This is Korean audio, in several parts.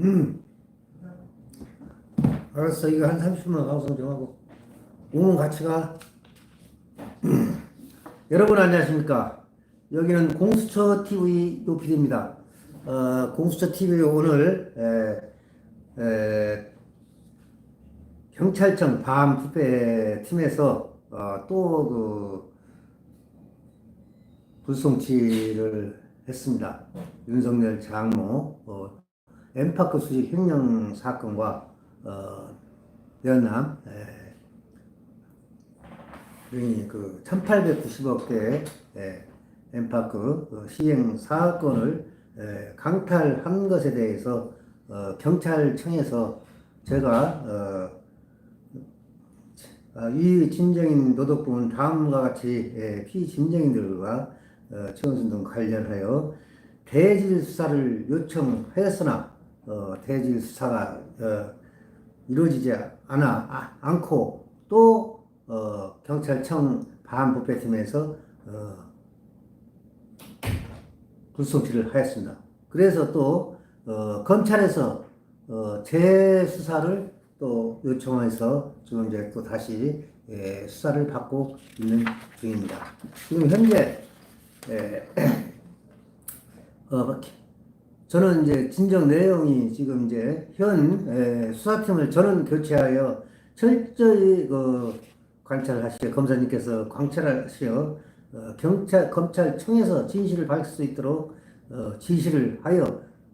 음. 알았어. 이거 한 30분만 방송 좀 하고. 오면 같이 가. 여러분 안녕하십니까. 여기는 공수처 TV 노피디입니다. 어, 공수처 TV 오늘 에, 에, 경찰청 밤 부패 팀에서 어, 또그 불송치를 했습니다. 윤석열 장모 어, 엠파크 수직 횡령 사건과 어, 연남 에, 등이 그 1890억대 엠파크 어, 시행 사건을 에, 강탈한 것에 대해서 어, 경찰청에서 제가 어, 아, 이 진정인 노동부는 다음과 같이 예, 피진정인들과 어, 최원순 등 관련하여 대질 수사를 요청하였으나 어, 대질 수사가 어, 이루어지지 않아 아, 않고 또 어, 경찰청 반부패팀에서 어, 불송치를 하였습니다. 그래서 또 어, 검찰에서 어, 재수사를 또 요청해서 지금 이제 또 다시 예, 수사를 받고 있는 중입니다. 지금 현재 예, 어, 저는 이제 진정 내용이 지금 이제 현 예, 수사팀을 저는 교체하여 철저히 그 관찰하시어 검사님께서 관찰하시어 어, 경찰 검찰청에서 진실을 밝힐 수 있도록 어, 지시를 하여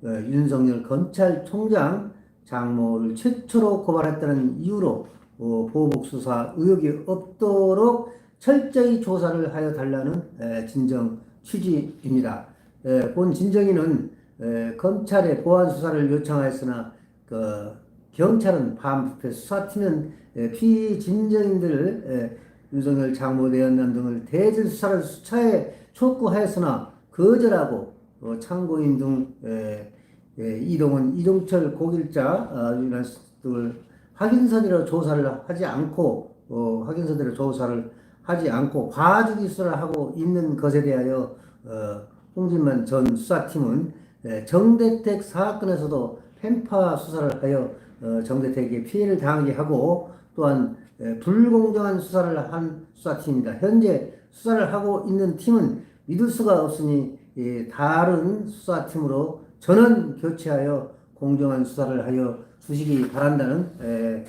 어, 윤석열 검찰총장 장모를 최초로 고발했다는 이유로 어, 보복 수사 의혹이 없도록 철저히 조사를 하여 달라는 에, 진정 취지입니다. 에, 본 진정인은 에, 검찰에 보안 수사를 요청하였으나 그 경찰은 반부패 수사팀은 에, 피진정인들 에, 윤석열 장모 내연남 등을 대질 수사를 수차에 촉구하였으나 거절하고 어, 참고인 등 에, 예, 이동은 이동철 고길자 어, 이런 등을 확인서대로 조사를 하지 않고 어, 확인서대로 조사를 하지 않고 과주기 수사를 하고 있는 것에 대하여 어, 홍진만 전 수사팀은 예, 정대택 사건에서도 편파 수사를 하여 어, 정대택에게 피해를 당하게 하고 또한 예, 불공정한 수사를 한 수사팀입니다. 현재 수사를 하고 있는 팀은 믿을 수가 없으니 예, 다른 수사팀으로 전원 교체하여 공정한 수사를 하여 주시기 바란다는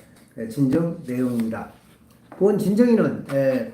진정 내용입니다. 본 진정인은 에,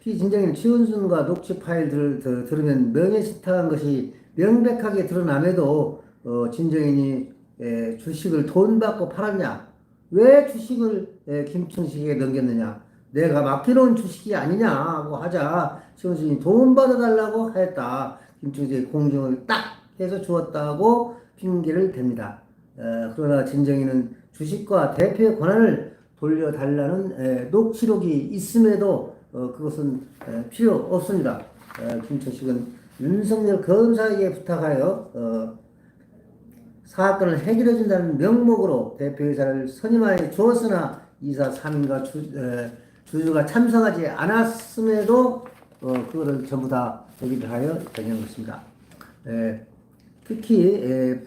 피진정인 최은순과 녹취 파일들을 더, 들으면 명예실탁한 것이 명백하게 드러남에도 어, 진정인이 에, 주식을 돈 받고 팔았냐? 왜 주식을 에, 김충식에게 넘겼느냐? 내가 맡겨놓은 주식이 아니냐고 하자 최은순이 돈 받아달라고 하였다. 김충식의 공정을 딱 해서 주었다고 핑계를 댑니다. 에, 그러나 진정인은 주식과 대표의 권한을 돌려달라는 에, 녹취록이 있음에도 어, 그것은 에, 필요 없습니다. 에, 김철식은 윤석열 검사에게 부탁하여 어, 사건을 해결해 준다는 명목으로 대표이사를 선임하여 주었으나 이사 3인과 주, 에, 주주가 참석하지 않았음에도 어, 그거를 전부 다 얘기를 하여 변경 것입니다. 에, 특히 에,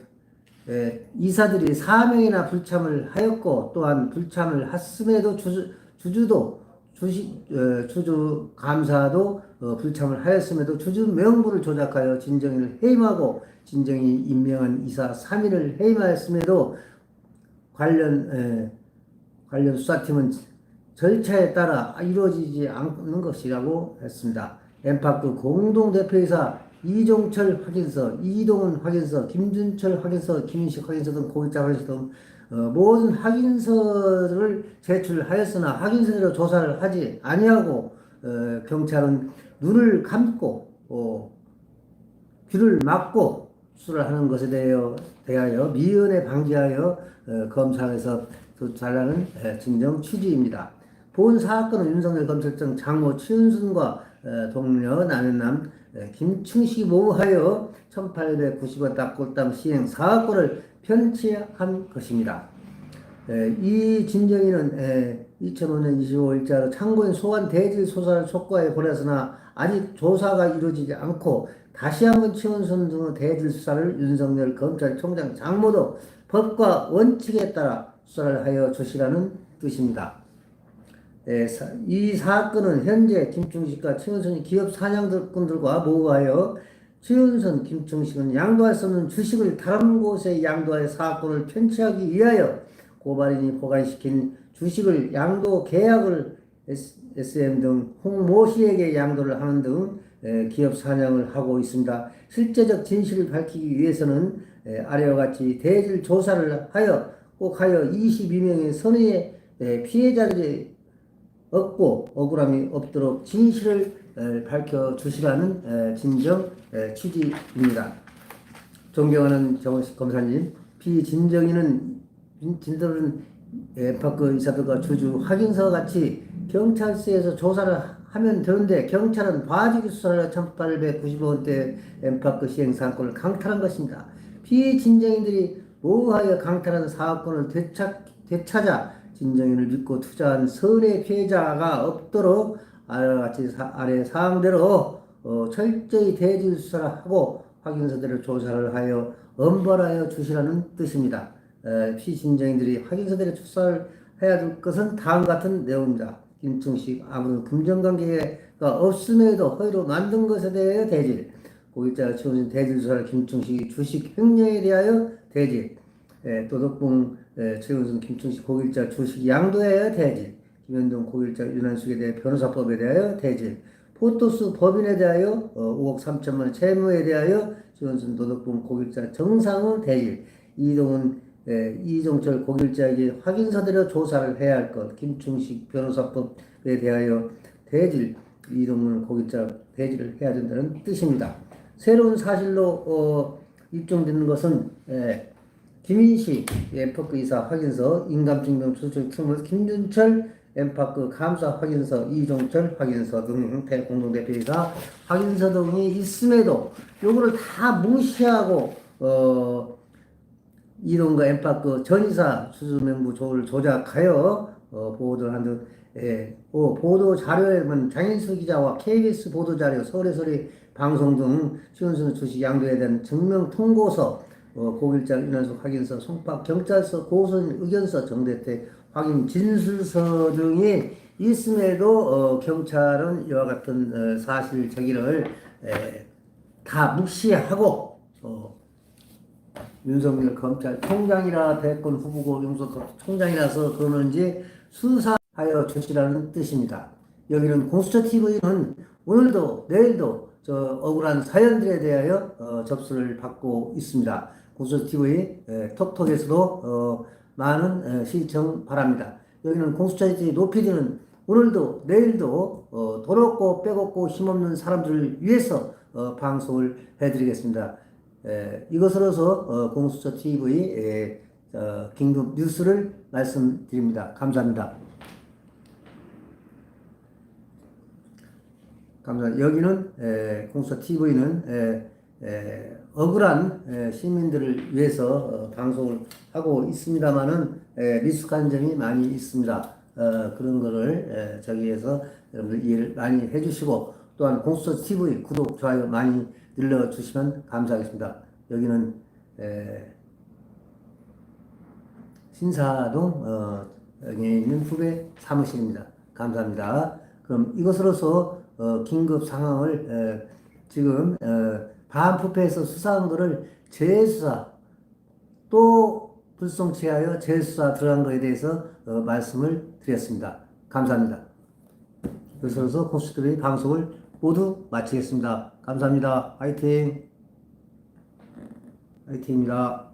에, 이사들이 사명이나 불참을 하였고 또한 불참을 했음에도 주주, 주주도 주식 어, 주주 감사도 어, 불참을 하였음에도 주주 명부를 조작하여 진정인을 해임하고 진정이 임명한 이사 3인을 해임하였음에도 관련 에, 관련 수사팀은 절차에 따라 이루어지지 않는 것이라고 했습니다. 엠파크 공동대표이사 이종철 확인서, 이동훈 확인서, 김준철 확인서, 김인식 확인서 등 고객자 확인서 등 어, 모든 확인서를 제출하였으나 확인서대로 조사를 하지 아니하고 어, 경찰은 눈을 감고 어, 귀를 막고 수를 하는 것에 대하여, 대하여 미연에 방지하여 어, 검사에서 조사하는 진정 취지입니다. 본 사건은 윤석열 검찰청 장모 최은순과 어, 동료 남현남 예, 김충식이 모호하여 1890원 딱골담 시행 사건을 편취한 것입니다. 예, 이 진정인은 2005년 25일자로 참고인 소환 대질 소사를 촉구하여 보냈으나 아직 조사가 이루어지지 않고 다시 한번 최원순 등의 대질 수사를 윤석열 검찰총장 장모도 법과 원칙에 따라 수사를 하여 주시라는 뜻입니다. 이 사건은 현재 김충식과 최은선이 기업 사냥꾼들과 모의하여 최은선, 김충식은 양도할 수 없는 주식을 다른 곳에 양도하여 사건을 편취하기 위하여 고발인이 보관시킨 주식을 양도 계약을 SM 등 홍모 씨에게 양도를 하는 등 에, 기업 사냥을 하고 있습니다. 실제적 진실을 밝히기 위해서는 에, 아래와 같이 대질 조사를 하여 꼭 하여 22명의 선의의 에, 피해자들이 없고 억울함이 없도록 진실을 에, 밝혀 주시라는 에, 진정 에, 취지입니다. 존경하는 정원식 검사님, 피진정인은 진들은 엠파크 이사들과 주주 확인서 같이 경찰서에서 조사를 하면 되는데 경찰은 봐주기 수사를 1895원대 엠파크 시행 사건을 강탈한 것입니다. 피진정인들이 모호하여 강탈한 사건을 되찾, 되찾아 진정인을 믿고 투자한 선의 피해자가 없도록 아래 사항대로 어, 철저히 대질 수사를 하고 확인서대로 조사를 하여 엄벌하여 주시라는 뜻입니다. 에, 피신정인들이 확인서대로 조사를 해야 될 것은 다음 같은 내용입니다. 김충식 아무런 금전관계가 없음에도 허위로 만든 것에 대하여 대질 고객자가 치워진 대질 수사를 김충식이 주식 횡령에 대하여 대질 에, 도덕봉 에, 최은순 김충식 고객자 주식 양도에 대질 김현동 고객자 윤한숙에 대해 변호사법에 대하여 대질 포토스 법인에 대하여 어, 5억 3천만 원 채무에 대하여 최은순 도덕봉 고객자 정상은 대질 이동은 에, 이종철 고객자에게 확인서대로 조사를 해야 할 것 김충식 변호사법에 대하여 대질 이동은 고객자 대질을 해야 된다는 뜻입니다. 새로운 사실로 어, 입증되는 것은 에, 김인식 엠파크 이사 확인서, 인감증명 수출 특물 김준철 엠파크 감사 확인서, 이종철 확인서 등 공동대표이사 확인서 등이 있음에도 요거를 다 무시하고 어 이동과 엠파크 전이사 수주명부 조를 조작하여 어, 보도를 한 등, 예, 어, 보도 자료에는 장인수 기자와 KBS 보도 자료, 서울의 소리 방송 등 시원순 주식 양도에 대한 증명 통고서, 어, 고길장 인원수 확인서, 송파 경찰서 고소인 의견서, 정대태 확인 진술서 등이 있음에도 어, 경찰은 이와 같은 어, 사실 저기를 에, 다 무시하고 어, 윤석열 검찰총장이라 대권 후보고 용서 총장이라서 그러는지 수사하여 주시라는 뜻입니다. 여기는 공수처 TV는 오늘도 내일도 저 억울한 사연들에 대하여 어, 접수를 받고 있습니다. 공수처 TV 에, 톡톡에서도 어, 많은 에, 시청 바랍니다. 여기는 공수처 TV 노피디는 오늘도 내일도 어, 더럽고 빼곡고 힘없는 사람들을 위해서 어, 방송을 해드리겠습니다. 에, 이것으로서 어, 공수처 TV 에, 어, 긴급 뉴스를 말씀드립니다. 감사합니다. 감사합니다. 여기는 에, 공수처 TV는 에, 에, 억울한 에, 시민들을 위해서 어, 방송을 하고 있습니다만은 에, 리스크한 점이 많이 있습니다. 어, 그런 거를 에, 저기에서 여러분들 이해를 많이 해주시고 또한 공수처 TV 구독 좋아요 많이 눌러주시면 감사하겠습니다. 여기는 에, 신사동 어, 여기에 있는 후배 사무실입니다. 감사합니다. 그럼 이것으로서 어, 긴급 상황을 에, 지금 어, 반부패에서 수사한 것을 재수사 또 불송치하여 재수사 들어간 것에 대해서 어, 말씀을 드렸습니다. 감사합니다. 이것으로서 콘스트의 방송을 모두 마치겠습니다. 감사합니다. 화이팅! 화이팅입니다.